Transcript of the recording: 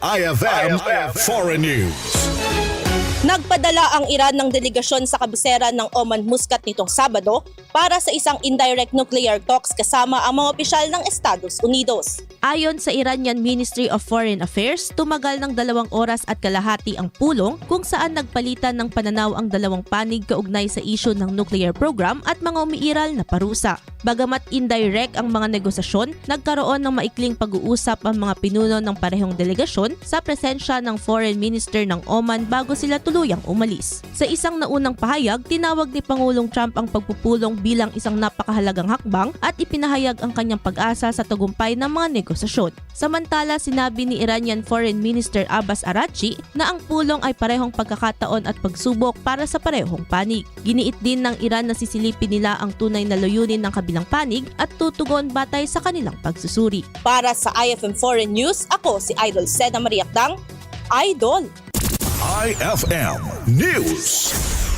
IFM, Foreign News. Nagpadala ang Iran ng delegasyon sa kabisera ng Oman Muscat nitong Sabado para sa isang indirect nuclear talks kasama ang mga opisyal ng Estados Unidos. Ayon sa Iranian Ministry of Foreign Affairs, tumagal ng dalawang oras at kalahati ang pulong kung saan nagpalitan ng pananaw ang dalawang panig kaugnay sa isyu ng nuclear program at mga umiiral na parusa. Bagamat indirect ang mga negosasyon, nagkaroon ng maikling pag-uusap ang mga pinuno ng parehong delegasyon sa presensya ng Foreign Minister ng Oman bago sila tuluyang umalis. Sa isang naunang pahayag, tinawag ni Pangulong Trump ang pagpupulong bilang isang napakahalagang hakbang at ipinahayag ang kanyang pag-asa sa tagumpay ng mga negosasyon. Samantala, sinabi ni Iranian Foreign Minister Abbas Arachi na ang pulong ay parehong pagkakataon at pagsubok para sa parehong panig. Giniit din ng Iran na sisilipin nila ang tunay na layunin ng kabilang panig at tutugon batay sa kanilang pagsusuri. Para sa IFM Foreign News, ako si Idol Seda Mariakdang, Idol! IFM News.